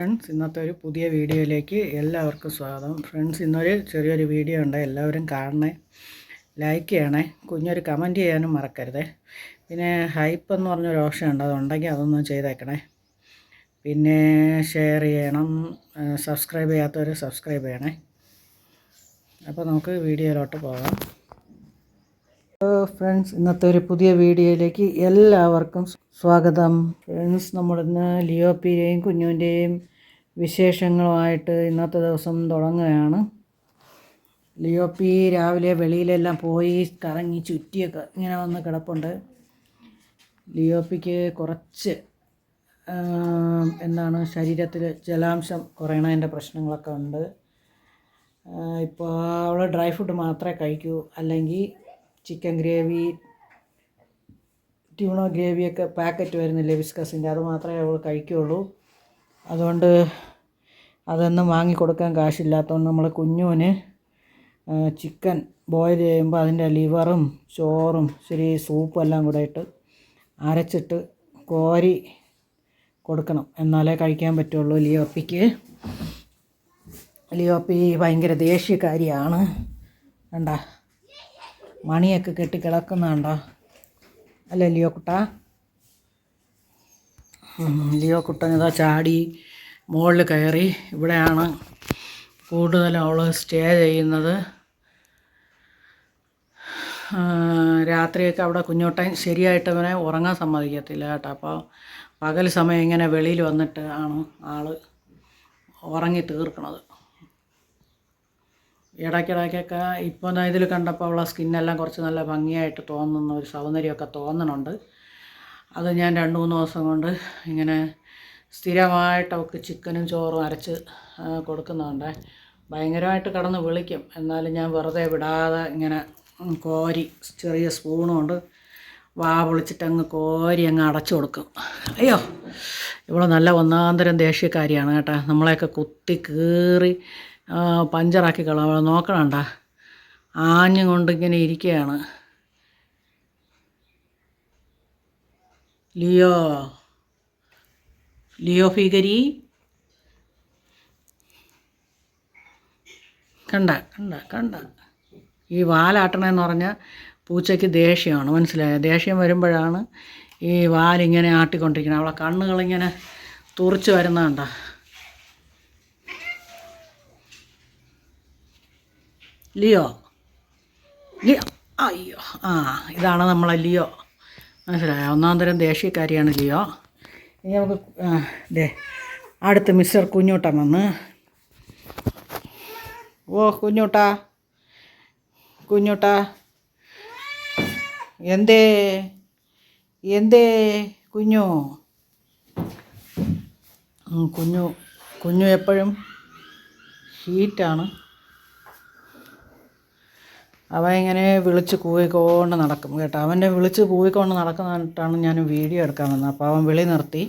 Friends ഇന്നത്തെ ഒരു പുതിയ വീഡിയോയിലേക്ക് എല്ലാവർക്കും സ്വാഗതം. ഫ്രണ്ട്സ് ഇന്നൊരു ചെറിയൊരു വീഡിയോ ഉണ്ട്. എല്ലാവരും കാണണേ ലൈക്ക് ചെയ്യണേ കുഞ്ഞൊരു കമന്റ് ചെയ്യാനും മറക്കരുതേ. പിന്നെ ഹൈപ്പ് എന്ന് പറഞ്ഞൊരു ഓപ്ഷൻ ഉണ്ട്. അതുണ്ടെങ്കിൽ അതൊന്നും ചെയ്തേക്കണേ. പിന്നെ ഷെയർ ചെയ്യണം. സബ്സ്ക്രൈബ് ചെയ്യാത്തവർ സബ്സ്ക്രൈബ് ചെയ്യണേ. അപ്പോൾ നമുക്ക് വീഡിയോയിലോട്ട് പോകാം. ഫ്രണ്ട്സ് ഇന്നത്തെ ഒരു പുതിയ വീഡിയോയിലേക്ക് എല്ലാവർക്കും സ്വാഗതം. ഫ്രണ്ട്സ് നമ്മളിന്ന് ലിയോപ്പിയുടെയും കുഞ്ഞുവിന്റെയും വിശേഷങ്ങളുമായിട്ട് ഇന്നത്തെ ദിവസം തുടങ്ങുകയാണ്. ലിയോപ്പി രാവിലെ വെളിയിലെല്ലാം പോയി കറങ്ങി ചുറ്റിയൊക്കെ ഇങ്ങനെ വന്ന് കിടപ്പുണ്ട്. ലിയോപ്പിക്ക് കുറച്ച് എന്താണ് ശരീരത്തിൽ ജലാംശം കുറയണതിന്റെ പ്രശ്നങ്ങളൊക്കെ ഉണ്ട്. ഇപ്പോൾ അവൾ ഡ്രൈ ഫുഡ് മാത്രമേ കഴിക്കൂ. അല്ലെങ്കിൽ ചിക്കൻ ഗ്രേവി ട്യൂണോ ഗ്രേവിയൊക്കെ പാക്കറ്റ് വരുന്നില്ലേ വിസ്കസിന്റെ അത് മാത്രമേ അവൾ കഴിക്കുകയുള്ളൂ അതുകൊണ്ട് അതൊന്നും വാങ്ങിക്കൊടുക്കാൻ കാശില്ലാത്തതുകൊണ്ട് നമ്മൾ കുഞ്ഞുവിന് ചിക്കൻ ബോയിൽ ചെയ്യുമ്പോൾ അതിന്റെ ലിവറും ചോറും ശരി സൂപ്പും എല്ലാം കൂടെ ഇട്ട് അരച്ചിട്ട് കോരി കൊടുക്കണം. എന്നാലേ കഴിക്കാൻ പറ്റുള്ളൂ. ലിയോപ്പിക്ക് ലിയോപ്പി ഭയങ്കര ദേഷ്യക്കാരിയാണ്. വേണ്ട മണിയൊക്കെ കെട്ടി കിടക്കുന്നുണ്ടോ? അല്ലേ ലിയോ കുട്ട? ലിയോ കുട്ടൻ ഇതാ ചാടി മുകളിൽ കയറി. ഇവിടെയാണ് കൂടുതലും അവൾ സ്റ്റേ ചെയ്യുന്നത്. രാത്രിയൊക്കെ അവിടെ കുഞ്ഞോട്ടൻ ശരിയായിട്ട് അവനെ ഉറങ്ങാൻ സമ്മതിക്കത്തില്ല കേട്ടോ. അപ്പോൾ പകൽ സമയം ഇങ്ങനെ വെളിയിൽ വന്നിട്ട് ആണ് ആൾ ഉറങ്ങി തീർക്കണത്. ഇടയ്ക്കിടയ്ക്കൊക്കെ ഇപ്പോൾ ഇതിൽ കണ്ടപ്പോൾ അവളെ സ്കിന്നെല്ലാം കുറച്ച് നല്ല ഭംഗിയായിട്ട് തോന്നുന്ന ഒരു സൗന്ദര്യമൊക്കെ തോന്നണുണ്ട്. അത് ഞാൻ രണ്ട് മൂന്ന് ദിവസം കൊണ്ട് ഇങ്ങനെ സ്ഥിരമായിട്ട് അവൾക്ക് ചിക്കനും ചോറും അരച്ച് കൊടുക്കുന്നുണ്ട്. ഭയങ്കരമായിട്ട് കടന്ന് വിളിക്കും. എന്നാലും ഞാൻ വെറുതെ വിടാതെ ഇങ്ങനെ കോരി ചെറിയ സ്പൂണും വാ പൊളിച്ചിട്ട് അങ്ങ് കോരി അങ്ങ് അടച്ചു കൊടുക്കും. അയ്യോ ഇവിടെ നല്ല ഒന്നാന്തരം ദേഷ്യക്കാരിയാണ് കേട്ടോ. നമ്മളെയൊക്കെ കുത്തി കീറി പഞ്ചറാക്കി കളയാം നോക്കണണ്ട. ആഞ്ഞും കൊണ്ടിങ്ങനെ ഇരിക്കുകയാണ് ലിയോ. ലിയോ ഫീഗരി കണ്ട കണ്ട കണ്ട. ഈ വാലാട്ടണമെന്ന് പറഞ്ഞാൽ പൂച്ചയ്ക്ക് ദേഷ്യമാണ് മനസ്സിലായോ? ദേഷ്യം വരുമ്പോഴാണ് ഈ വാലിങ്ങനെ ആട്ടിക്കൊണ്ടിരിക്കുന്നത് അവളെ കണ്ണുകളിങ്ങനെ തുറച്ച് വരുന്നതുണ്ടോ ലിയോ. ലിയോ. അയ്യോ. ആ ഇതാണ് നമ്മളെ ലിയോ. മനസ്സിലായോ? ഒന്നാം തരം ദേശീയക്കാരിയാണ് ലിയോ. ഇനി നമുക്ക് ദേ അടുത്ത് മിസ്റ്റർ കുഞ്ഞൂട്ടൻ വന്ന്. ഓ കുഞ്ഞൂട്ടാ. കുഞ്ഞൂട്ടാ. എന്തേ? എന്തേ കുഞ്ഞു? കുഞ്ഞു കുഞ്ഞു എപ്പോഴും ഹീറ്റാണ്. അവൻ ഇങ്ങനെ വിളിച്ച് കൂവിക്കൊണ്ട് നടക്കും കേട്ടോ. അവന്റെ വിളിച്ച് കൂവിക്കൊണ്ട് നടക്കുന്നതായിട്ടാണ് ഞാൻ വീഡിയോ എടുക്കാൻ വന്നത്. അപ്പോൾ അവൻ വിളി നിർത്തി.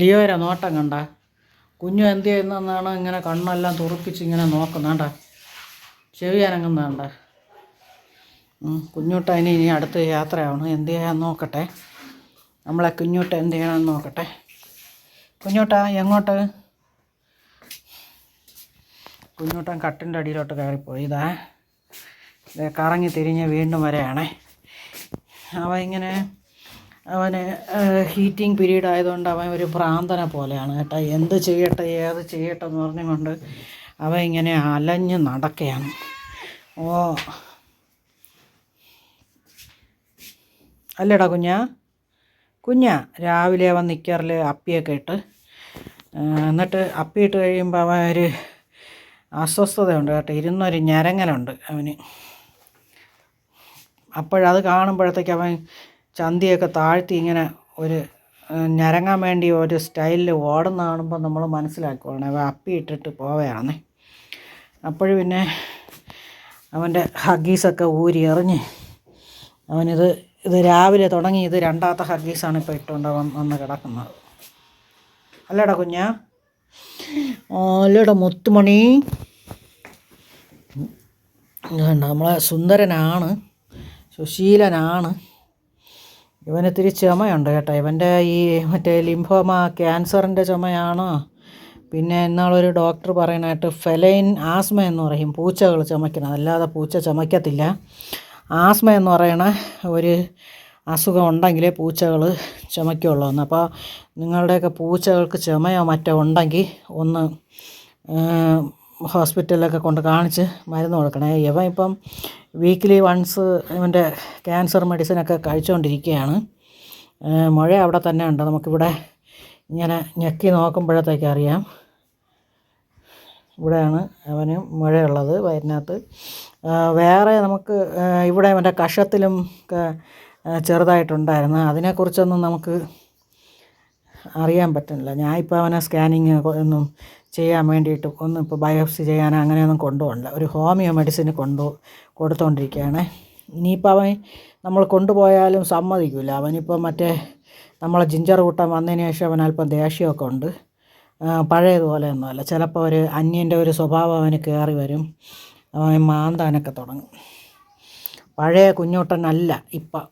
ലിയോര നോട്ടം കണ്ട. കുഞ്ഞു എന്ത് ചെയ്യുന്നതെന്നാണ് ഇങ്ങനെ കണ്ണെല്ലാം തുറപ്പിച്ച് ഇങ്ങനെ നോക്കുന്നാണ്ട. ചെവി അനങ്ങുന്നതാണ്ട കുഞ്ഞുട്ട ഇനി ഇനി അടുത്ത് യാത്രയാവണം. എന്ത് ചെയ്യാൻ നോക്കട്ടെ. നമ്മളെ കുഞ്ഞുട്ട എന്ത് ചെയ്യണമെന്ന് നോക്കട്ടെ. കുഞ്ഞുട്ട എങ്ങോട്ട്? കുഞ്ഞൂട്ടൻ കട്ടിന്റെ അടിയിലോട്ട് കയറിപ്പോയി ഇതാ കറങ്ങി തിരിഞ്ഞ് വീണ്ടും വരെയാണേ. അവ ഇങ്ങനെ അവന് ഹീറ്റിംഗ് പീരീഡ് ആയതുകൊണ്ട് അവൻ ഒരു ഭ്രാന്തനെ പോലെയാണ് കേട്ടോ. എന്ത് ചെയ്യട്ടെ ഏത് ചെയ്യട്ടെ എന്ന് പറഞ്ഞുകൊണ്ട് അവ ഇങ്ങനെ അലഞ്ഞ് നടക്കുകയാണ്. ഓ. അല്ലേടാ കുഞ്ഞാ. കുഞ്ഞാ രാവിലെ അവൻ നിൽക്കാറിൽ അപ്പിയൊക്കെ ഇട്ട് എന്നിട്ട് അപ്പിയിട്ട് കഴിയുമ്പോൾ അവൻ ഒരു അസ്വസ്ഥതയുണ്ട് കേട്ടോ. ഇരുന്നൊരു ഞരങ്ങലുണ്ട് അവന്. അപ്പോഴത് കാണുമ്പോഴത്തേക്ക് അവൻ ചന്തിയൊക്കെ താഴ്ത്തി ഇങ്ങനെ ഒരു ഞരങ്ങാൻ വേണ്ടി ഒരു സ്റ്റൈലിൽ ഓടുന്ന കാണുമ്പോൾ നമ്മൾ മനസ്സിലാക്കുവാണ്. അവൻ അപ്പി ഇട്ടിട്ട് പോവുകയാണേ. അപ്പോഴും പിന്നെ അവന്റെ ഹഗീസൊക്കെ ഊരി എറിഞ്ഞ് അവനിത് ഇത് രാവിലെ തുടങ്ങി ഇത് രണ്ടാമത്തെ ഹഗീസാണ് ഇപ്പോൾ ഇട്ടുകൊണ്ട് വന്ന് കിടക്കുന്നത്. അല്ലേടാ കുഞ്ഞാ? അല്ലട മുത്തുമണി. നമ്മളെ സുന്ദരനാണ് സുശീലനാണ്. ഇവന് ഇത്തിരി ചുമയുണ്ട് കേട്ടോ. ഇവന്റെ ഈ മറ്റേ ലിംഫോമ ക്യാൻസറിന്റെ ചുമയാണോ. പിന്നെ എന്നാളൊരു ഡോക്ടർ പറയണായിട്ട് ഫെലൈൻ ആസ്മ എന്ന് പറയും. പൂച്ചകൾ ചുമക്കണം അല്ലാതെ പൂച്ച ചുമക്കത്തില്ല ആസ്മ എന്ന് പറയണ ഒരു അസുഖം ഉണ്ടെങ്കിലേ പൂച്ചകൾ ചുമയ്ക്കുള്ളൂന്ന്. അപ്പോൾ നിങ്ങളുടെയൊക്കെ പൂച്ചകൾക്ക് ചുമയോ മറ്റോ ഉണ്ടെങ്കിൽ ഒന്ന് ഹോസ്പിറ്റലിലൊക്കെ കൊണ്ട് കാണിച്ച് മരുന്ന് കൊടുക്കണേ. ഇവൻ ഇപ്പം വീക്ക്ലി വൺസ് ഇവന്റെ ക്യാൻസർ മെഡിസിനൊക്കെ കഴിച്ചുകൊണ്ടിരിക്കുകയാണ് മഴ അവിടെ തന്നെ ഉണ്ട്. നമുക്കിവിടെ ഇങ്ങനെ ഞെക്കി നോക്കുമ്പോഴത്തേക്ക് അറിയാം. ഇവിടെയാണ് അവന് മുഴയുള്ളത് വയറിനകത്ത് വേറെ നമുക്ക് ഇവിടെ മറ്റേ കഷത്തിലും ചെറുതായിട്ടുണ്ടായിരുന്നു. അതിനെക്കുറിച്ചൊന്നും നമുക്ക് അറിയാൻ പറ്റുന്നില്ല. ഞാൻ ഇപ്പോൾ അവനെ സ്കാനിങ് ഒന്നും ചെയ്യാൻ വേണ്ടിയിട്ട് ഒന്നും ഇപ്പോൾ ബയോപ്സി ചെയ്യാൻ അങ്ങനെയൊന്നും കൊണ്ടുപോകണില്ല. ഒരു ഹോമിയോ മെഡിസിന് കൊണ്ടു കൊടുത്തുകൊണ്ടിരിക്കുകയാണ് ഇനിയിപ്പോൾ അവൻ നമ്മൾ കൊണ്ടുപോയാലും സമ്മതിക്കില്ല അവനിപ്പോൾ മറ്റേ നമ്മളെ ജിഞ്ചർ കൂട്ടം വന്നതിന് ശേഷം അവൻ അല്പം ദേഷ്യമൊക്കെ ഉണ്ട്. പഴയതുപോലെ ഒന്നുമല്ല ചിലപ്പോൾ ഒരു അന്യന്റെ ഒരു സ്വഭാവം അവന് കയറി വരും. അവൻ മാന്താനൊക്കെ തുടങ്ങും. പഴയ കുഞ്ഞോട്ടനല്ല ഇപ്പം.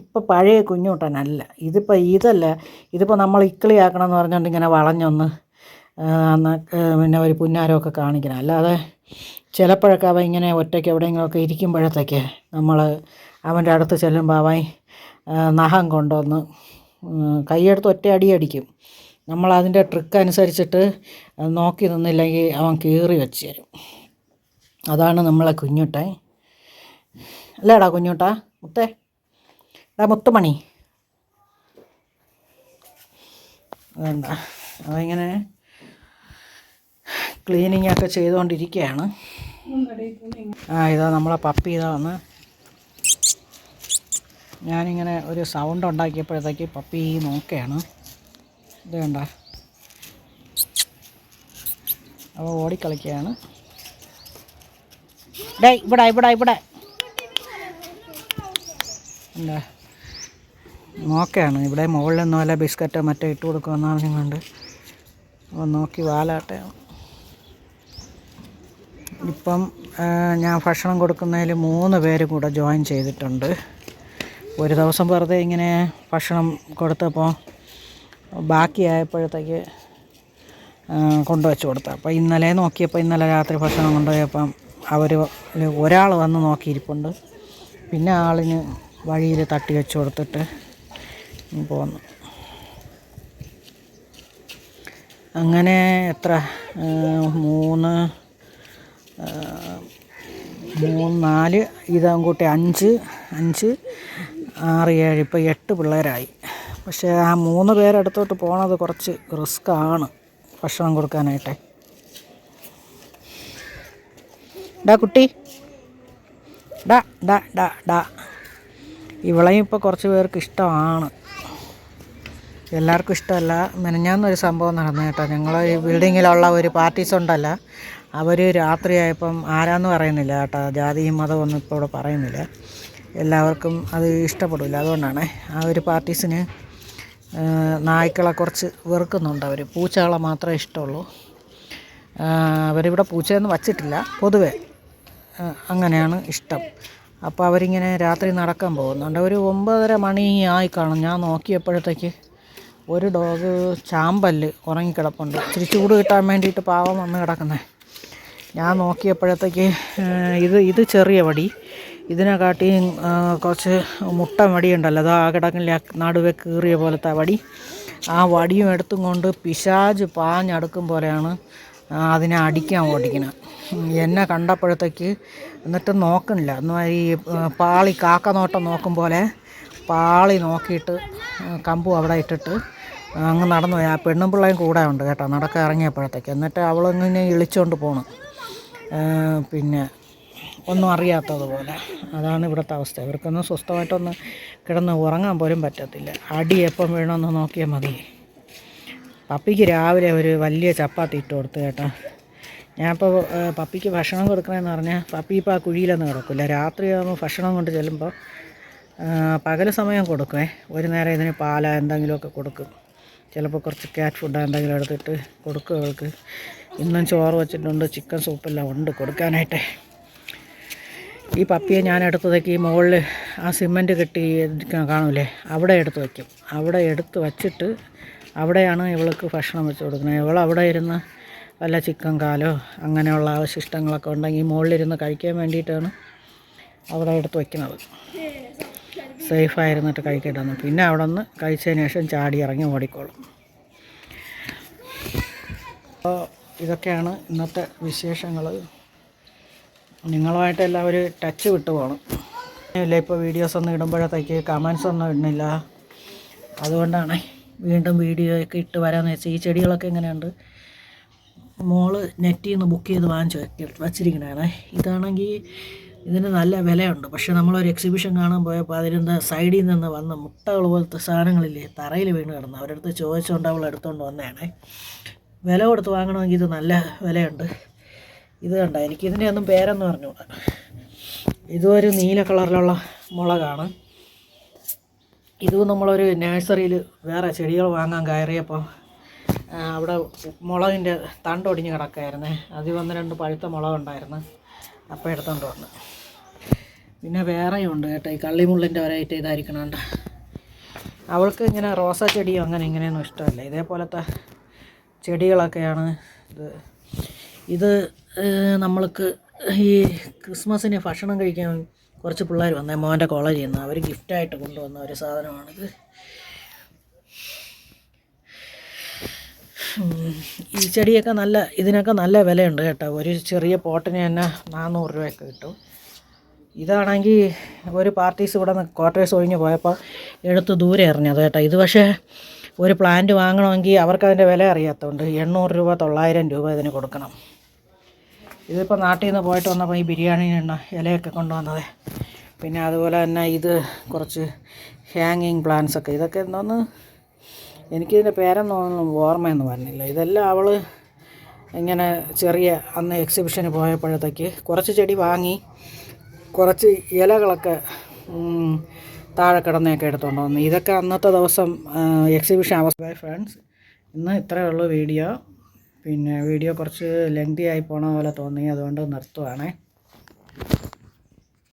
ഇപ്പം പഴയ കുഞ്ഞൂട്ടനല്ല ഇതിപ്പോൾ ഇതല്ല. ഇതിപ്പോൾ നമ്മൾ ഇക്കിളിയാക്കണം എന്ന് പറഞ്ഞുകൊണ്ട് ഇങ്ങനെ വളഞ്ഞൊന്ന് പിന്നെ ഒരു പുന്നാരമൊക്കെ കാണിക്കണം. അല്ലാതെ ചിലപ്പോഴൊക്കെ അവൻ ഇങ്ങനെ ഒറ്റയ്ക്ക് എവിടെയെങ്കിലുമൊക്കെ ഇരിക്കുമ്പോഴത്തേക്ക് നമ്മൾ അവന്റെ അടുത്ത് ചെല്ലുമ്പോൾ അവൻ നഖം കൊണ്ടുവന്ന് കൈയെടുത്ത് ഒറ്റ അടി അടിക്കും. നമ്മൾ അതിന്റെ ട്രിക്ക് അനുസരിച്ചിട്ട് നോക്കി നിന്നില്ലെങ്കിൽ അവൻ കീറി വെച്ച് തരും. അതാണ് നമ്മളെ കുഞ്ഞുട്ടൻ അല്ലേടാ കുഞ്ഞുട്ടാ മുത്തേ. മുത്തുമണി. അതെന്താ? അതിങ്ങനെ ക്ലീനിങ് ഒക്കെ ചെയ്തുകൊണ്ടിരിക്കുകയാണ്. ആ ഇതാ നമ്മളെ പപ്പി ഇതാ വന്ന് ഞാനിങ്ങനെ ഒരു സൗണ്ട് ഉണ്ടാക്കിയപ്പോഴത്തേക്ക് പപ്പി നോക്കുകയാണ്. ഇത് കണ്ട? അപ്പോൾ ഓടിക്കളിക്കുകയാണ്. ഡേ ഇവിടെ ഇവിടെ ഇവിടെ. എന്താ? നോക്കുകയാണ് ഇവിടെ മുകളിൽ അല്ല ബിസ്ക്കറ്റോ മറ്റോ ഇട്ട് കൊടുക്കുമെന്ന് പറഞ്ഞുകൊണ്ട് അപ്പോൾ നോക്കി വാലാട്ടെ. ഇപ്പം ഞാൻ ഭക്ഷണം കൊടുക്കുന്നതിൽ മൂന്ന് പേരും കൂടെ ജോയിൻ ചെയ്തിട്ടുണ്ട്. ഒരു ദിവസം വെറുതെ ഇങ്ങനെ ഭക്ഷണം കൊടുത്തപ്പോൾ ബാക്കിയായപ്പോഴത്തേക്ക് കൊണ്ടുവച്ച് കൊടുത്തു അപ്പോൾ ഇന്നലെ നോക്കിയപ്പോൾ ഇന്നലെ രാത്രി ഭക്ഷണം കൊണ്ടുപോയപ്പം അവർ ഒരാൾ വന്ന് നോക്കിയിരിപ്പുണ്ട്. പിന്നെ ആളിന് വഴിയിൽ തട്ടി വെച്ച് കൊടുത്തിട്ട് പോന്നു. അങ്ങനെ എത്ര? മൂന്ന് മൂന്ന് നാല് ഇതാകും കൂട്ടി അഞ്ച് അഞ്ച് ആറ് ഏഴ് ഇപ്പോൾ എട്ട് പിള്ളേരായി. പക്ഷേ ആ മൂന്ന് പേരടുത്തോട്ട് പോണത് കുറച്ച് റിസ്ക് ആണ് ഭക്ഷണം കൊടുക്കാനായിട്ടെ. ഡാ കുട്ടി. ഡാ ഡാ ഡാ ഡാ. ഇവളെയും ഇപ്പോൾ കുറച്ച് പേർക്ക് ഇഷ്ടമാണ്. എല്ലാവർക്കും ഇഷ്ടമല്ല. മെനഞ്ഞാന്നൊരു സംഭവം നടന്നു കേട്ടോ. ഞങ്ങൾ ഈ ബിൽഡിങ്ങിലുള്ള ഒരു പാർട്ടീസ് ഉണ്ടല്ല. അവർ രാത്രിയായപ്പം ആരാന്ന് പറയുന്നില്ല കേട്ടോ. ജാതിയും മതവും ഒന്നും ഇപ്പോൾ ഇവിടെ പറയുന്നില്ല. എല്ലാവർക്കും അത് ഇഷ്ടപ്പെടില്ല. അതുകൊണ്ടാണ് ആ ഒരു പാർട്ടീസിന് നായ്ക്കളെ കുറച്ച് വെറുക്കുന്നുണ്ട് അവർ പൂച്ചകളെ മാത്രമേ ഇഷ്ടമുള്ളൂ. അവരിവിടെ പൂച്ചയൊന്നും വച്ചിട്ടില്ല. പൊതുവേ അങ്ങനെയാണ് ഇഷ്ടം. അപ്പോൾ അവരിങ്ങനെ രാത്രി നടക്കാൻ പോകുന്നുണ്ട്. ഒരു ഒമ്പതര മണി ആയി കാണും ഞാൻ നോക്കിയപ്പോഴത്തേക്ക് ഒരു ഡോഗ് ചാമ്പല്ല് ഉറങ്ങിക്കിടപ്പുണ്ട്. ഇച്ചിരി ചൂട് കിട്ടാൻ വേണ്ടിയിട്ട് പാവം വന്ന് കിടക്കുന്നത് ഞാൻ നോക്കിയപ്പോഴത്തേക്ക് ഇത് ഇത് ചെറിയ വടി. ഇതിനെക്കാട്ടി കുറച്ച് മുട്ട വടിയുണ്ടല്ലോ. അത് ആ കിടക്കില്ല നടുവെ കീറിയ പോലത്തെ വടി. ആ വടിയും എടുത്തും കൊണ്ട് പിശാജ് പാഞ്ഞടുക്കും പോലെയാണ് അതിനെ അടിക്കാൻ ഓടിക്കുന്നത്. എന്നെ കണ്ടപ്പോഴത്തേക്ക് എന്നിട്ട് നോക്കണില്ല. എന്ന് ഈ പാളി കാക്ക നോട്ടം നോക്കും പോലെ പാളി നോക്കിയിട്ട് കമ്പും അവിടെ ഇട്ടിട്ട് അങ്ങ് നടന്നു പോയി. ആ പെണ്ണും പിള്ളേയും കൂടെ ഉണ്ട് കേട്ടോ. നടക്ക ഇറങ്ങിയപ്പോഴത്തേക്ക്. എന്നിട്ട് അവളിങ്ങനെ ഇളിച്ചുകൊണ്ട് പോണു. പിന്നെ ഒന്നും അറിയാത്തതുപോലെ. അതാണ് ഇവിടുത്തെ അവസ്ഥ. ഇവർക്കൊന്നും സ്വസ്ഥമായിട്ടൊന്ന് കിടന്ന് ഉറങ്ങാൻ പോലും പറ്റത്തില്ല. അടി എപ്പം വീണമെന്ന് നോക്കിയാൽ മതി. പപ്പിക്ക് രാവിലെ ഒരു വലിയ ചപ്പാത്തി ഇട്ട് കൊടുത്ത് കേട്ടോ. ഞാനിപ്പോൾ പപ്പിക്ക് ഭക്ഷണം കൊടുക്കണമെന്ന് പറഞ്ഞാൽ പപ്പി ഇപ്പോൾ ആ കുഴിയിലൊന്നും കിടക്കില്ല. രാത്രിയാകുമ്പോൾ ഭക്ഷണം കൊണ്ട് ചെല്ലുമ്പോൾ പകൽ സമയം കൊടുക്കുമേ ഒരു നേരം ഇതിന് പാല എന്തെങ്കിലുമൊക്കെ കൊടുക്കും. ചിലപ്പോൾ കുറച്ച് ക്യാറ്റ് ഫുഡ് എന്തെങ്കിലും എടുത്തിട്ട് കൊടുക്കും അവൾക്ക്. ഇന്നും ചോറ് വെച്ചിട്ടുണ്ട് ചിക്കൻ സൂപ്പെല്ലാം ഉണ്ട് കൊടുക്കാനായിട്ട്. ഈ പപ്പിയെ ഞാൻ എടുത്തതൊക്കെ ഈ മുകളിൽ ആ സിമന്റ് കെട്ടി കാണൂലേ? അവിടെ എടുത്ത് വയ്ക്കും അവിടെ എടുത്ത് വച്ചിട്ട് അവിടെയാണ് ഇവൾക്ക് ഭക്ഷണം വെച്ച് കൊടുക്കുന്നത്. ഇവൾ അവിടെ ഇരുന്ന് വല്ല ചിക്കൻ കാലോ അങ്ങനെയുള്ള അവശിഷ്ടങ്ങളൊക്കെ ഉണ്ടെങ്കിൽ മുകളിലിരുന്ന് കഴിക്കാൻ വേണ്ടിയിട്ടാണ് അവിടെ എടുത്ത് വയ്ക്കുന്നത് സേഫായിരുന്നിട്ട് കഴിക്കട്ടെന്ന് പിന്നെ അവിടെ നിന്ന് കഴിച്ചതിന് ശേഷം ചാടി ഇറങ്ങി ഓടിക്കോളും. അപ്പോൾ ഇതൊക്കെയാണ് ഇന്നത്തെ വിശേഷങ്ങൾ നിങ്ങളുമായിട്ട് എല്ലാവരും ടച്ച് വിട്ടു പോകണം ഇല്ല ഇപ്പോൾ വീഡിയോസ് ഒന്നും ഇടുമ്പോഴത്തേക്ക് കമൻസ് ഒന്നും ഇടുന്നില്ല. അതുകൊണ്ടാണ് വീണ്ടും വീഡിയോ ഒക്കെ ഇട്ട് വരാമെന്ന് വെച്ചാൽ ഈ ചെടികളൊക്കെ എങ്ങനെയുണ്ട്? മോൾ നെറ്റിൽ നിന്ന് ബുക്ക് ചെയ്ത് വാങ്ങിച്ച് വെച്ചിരിക്കണേ. ഇതാണെങ്കിൽ ഇതിന് നല്ല വിലയുണ്ട്. പക്ഷെ നമ്മളൊരു എക്സിബിഷൻ കാണാൻ പോയപ്പോൾ അതിന്റെ സൈഡിൽ നിന്ന് വന്ന മുട്ടകൾ പോലത്തെ സാധനങ്ങളില്ലേ തറയിൽ വീണ് കിടന്ന്. അവരടുത്ത് ചോദിച്ചുകൊണ്ട് അവൾ എടുത്തുകൊണ്ട് വന്നതാണ് വില കൊടുത്ത് വാങ്ങണമെങ്കിൽ ഇത് നല്ല വിലയുണ്ട്. ഇത് കണ്ട? എനിക്ക് ഇതിന്റെ ഒന്നും പേരെന്ന് പറഞ്ഞു ഇതൊരു നീല കളറിലുള്ള മുളകാണ്. ഇതും നമ്മളൊരു നഴ്സറിയിൽ വേറെ ചെടികൾ വാങ്ങാൻ കയറിയപ്പോൾ അവിടെ മുളകിന്റെ തണ്ടൊടിഞ്ഞ് കിടക്കായിരുന്നേ അതിൽ വന്ന് രണ്ട് പഴുത്ത മുളകുണ്ടായിരുന്നു. അപ്പോൾ എടുത്തോണ്ട് വന്ന്. പിന്നെ വേറെയും ഉണ്ട് കേട്ടോ ഈ കള്ളിമുള്ളിന്റെ വെറൈറ്റി ഇതായിരിക്കണുണ്ട് അവൾക്ക് ഇങ്ങനെ റോസാ ചെടിയോ അങ്ങനെ ഇങ്ങനെയൊന്നും ഇഷ്ടമല്ല. ഇതേപോലത്തെ ചെടികളൊക്കെയാണ് ഇത്. ഇത് നമ്മൾക്ക് ഈ ക്രിസ്മസിന് ഭക്ഷണം കഴിക്കാൻ കുറച്ച് പിള്ളേർ വന്നേ. മോന്റെ കോളേജിൽ നിന്ന്. അവർ ഗിഫ്റ്റായിട്ട് കൊണ്ടുവന്ന ഒരു സാധനമാണിത്. ഈ ചെടിയൊക്കെ നല്ല ഇതിനൊക്കെ നല്ല വിലയുണ്ട് കേട്ടോ. ഒരു ചെറിയ പോട്ടിന് തന്നെ നാനൂറ് രൂപയൊക്കെ കിട്ടും. ഇതാണെങ്കിൽ ഒരു പാർട്ടീസ് ഇവിടെ നിന്ന് ക്വാർട്ടേഴ്സ് ഒഴിഞ്ഞ് പോയപ്പോൾ എടുത്ത് ദൂരെ എറിഞ്ഞത് കേട്ടോ. ഇത് പക്ഷേ ഒരു പ്ലാന്റ് വാങ്ങണമെങ്കിൽ അവർക്ക് അതിന്റെ വില അറിയാത്തതുകൊണ്ട് എണ്ണൂറ് രൂപ തൊള്ളായിരം രൂപ ഇതിന് കൊടുക്കണം. ഇതിപ്പോൾ നാട്ടിൽ നിന്ന് പോയിട്ട് വന്നപ്പോൾ ഈ ബിരിയാണി എണ്ണ ഇലയൊക്കെ കൊണ്ടുവന്നത്. പിന്നെ അതുപോലെ തന്നെ ഇത് കുറച്ച് ഹാങ്ങിങ് പ്ലാന്റ്സൊക്കെ ഇതൊക്കെ എന്തോന്ന് എനിക്കിതിന്റെ പേരൊന്നും ഓർമ്മയെന്ന് പറഞ്ഞില്ല ഇതെല്ലാം അവൾ ഇങ്ങനെ ചെറിയ അന്ന് എക്സിബിഷന് പോയപ്പോഴത്തേക്ക് കുറച്ച് ചെടി വാങ്ങി കുറച്ച് ഇലകളൊക്കെ താഴെ കിടന്നൊക്കെ എടുത്തുകൊണ്ട് വന്നു. ഇതൊക്കെ അന്നത്തെ ദിവസം എക്സിബിഷൻ അവസ്ഥ ഫ്രണ്ട്സ് ഇന്ന് ഇത്രയേ ഉള്ളൂ വീഡിയോ. പിന്നെ വീഡിയോ കുറച്ച് ലെങ്തി ആയി പോണ പോലെ തോന്നി അതുകൊണ്ട് നിർത്തുവാണേ.